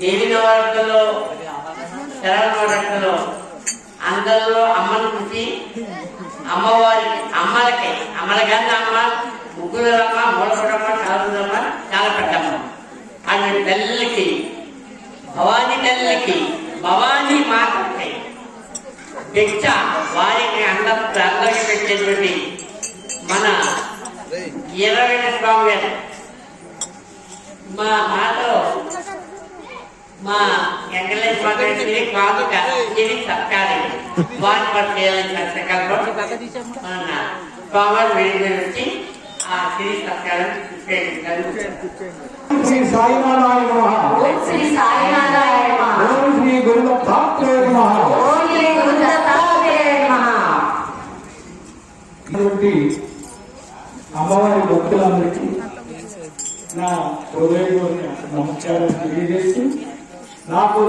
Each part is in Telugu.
దేవిన నవరత్నలో శరణ అందరిలో అమ్మను చూసి అమ్మవారికి అమ్మలకి అమ్మలకన్నా అమ్మ ముగ్గురమ్మ మూలపడమ్మ కాలుదమ్మ చాలా పెట్టమ్మ ఆమె తల్లికి భవానీ తల్లికి భవానీ మాతకి భిక్ష వారికి అన్నం అందరికి పెట్టేటువంటి మన ఇరవై స్వామి గారు మా మాతో మా వెంకటేశ్వర గారి కాదుక ఇది సత్కారం వారి పట్ల మన స్వామి వేడి వచ్చి ఆ సిరి సత్కారం శ్రీ సాయినారాయణ ఓం శ్రీ సాయినారాయణ ఓం శ్రీ గురుదత్తాత్రేయ నమః ఓం శ్రీ గురుదత్తాత్రేయ నమః అమ్మవారి భక్తులందరికీ నా హృదయపూర్వక నమస్కారం తెలియజేస్తూ నాకు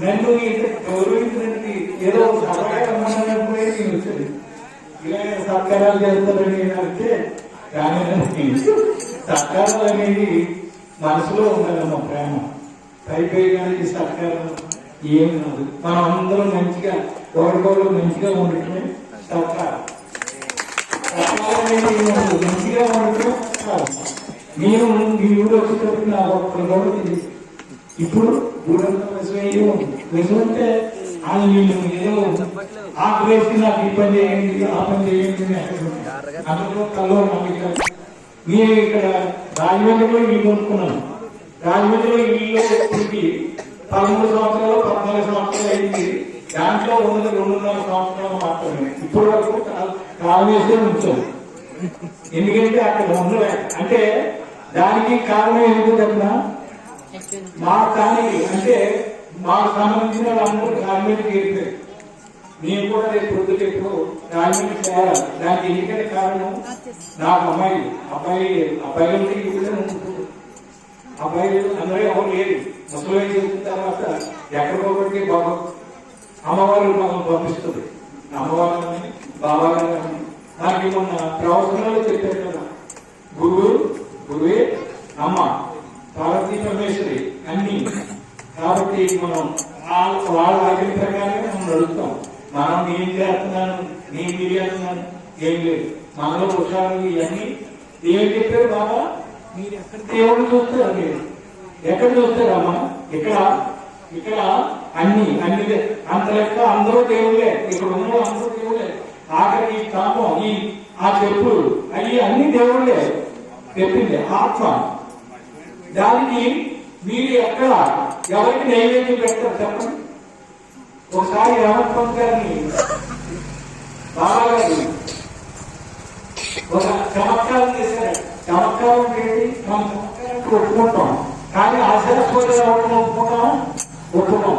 నన్ను ఇంత గౌరవించడానికి ఏదో సహకారం ఉన్నప్పుడే నేను సత్కారాలు చేస్తారని అంటే కానీ నాకు సత్కారం అనేది మనసులో ఉండాలమ్మ ప్రేమ. పైపై కానీ సత్కారం ఏం కాదు. మనం అందరం మంచిగా ఒకరికొకరు మంచిగా ఉండటమే సత్కారం. సత్కారం అనేది మంచిగా ఉండటం నేను ఈ ఊరు వచ్చేటప్పుడు నా ఒక్క గౌరవం ఇప్పుడు ఊరంతా విషయం విషయం వాళ్ళు వీళ్ళు ఏదో ఆ ఆపరేషన్ నాకు ఈ పని చేయండి ఆ పని చేయండి అందులో కల్లో నమ్మిక నేను ఇక్కడ. రాజమండ్రిలో ఇల్లు కొనుక్కున్నాను రాజమండ్రిలో ఇల్లు ఇప్పటికి పదమూడు సంవత్సరాలు పద్నాలుగు సంవత్సరాలు అయింది. దాంట్లో ఉన్నది రెండున్నర సంవత్సరాలు మాత్రమే. ఇప్పటి వరకు కాంగ్రెస్ ఉంచారు. ఎందుకంటే అక్కడ ఉండలేదు అంటే దానికి కారణం ఏంటో చెప్పిన మా దానికి అంటే మాకు సంబంధించిన వాళ్ళందరూ గవర్నమెంట్ వెళ్ళిపోయారు నేను కూడా రేపు చెప్పు గ్రామీణకి చేయాలి దానికి ఎందుకంటే కారణం? నాకు అమ్మాయి అబ్బాయి అబ్బాయిల అబ్బాయి అందరూ ఎవరు లేరు. ముసలి చేసిన తర్వాత ఎక్కడికో ఒకటి బాబు అమ్మవారు మనం పంపిస్తుంది. అమ్మవారిని బాబాగారిని నాకు మొన్న ప్రవచనాలు చెప్పారు కదా గురువు గురువే అమ్మ పార్వతీ పరమేశ్వరి అన్ని కాబట్టి మనం వాళ్ళ వాళ్ళ ప్రకారమే మనం నడుస్తాం. మనం నేను చేస్తున్నాను నేను ఇది ఏం లేదు. మనలో హుషారు ఇవన్నీ. ఏం చెప్పారు బాబా మీరు ఎక్కడ దేవుడు చూస్తారు మీరు ఎక్కడ చూస్తారమ్మా ఇక్కడ ఇక్కడ అన్ని అన్ని అంత లెక్క అందరూ దేవుళ్ళే. ఇక్కడ ఉన్న అందరూ దేవుళ్ళే. ఆఖరి ఈ కామం ఈ ఆ చెప్పులు అవి అన్ని దేవుళ్ళే. చెప్పింది ఆత్మ. దానికి మీరు ఎక్కడ? ఎవరికి నైవేద్యం పెడతారు చెప్పండి? ఒకసారి రామస్వామి గారిని బాబాగారు ఒక చమత్కారం చేశారు. చమత్కారం అంటే ఏంటి? మనం చమత్కారానికి ఒప్పుకుంటాం. కానీ ఆశ్చర్యపోయే ఒప్పుకుంటాం. ఒప్పుకోం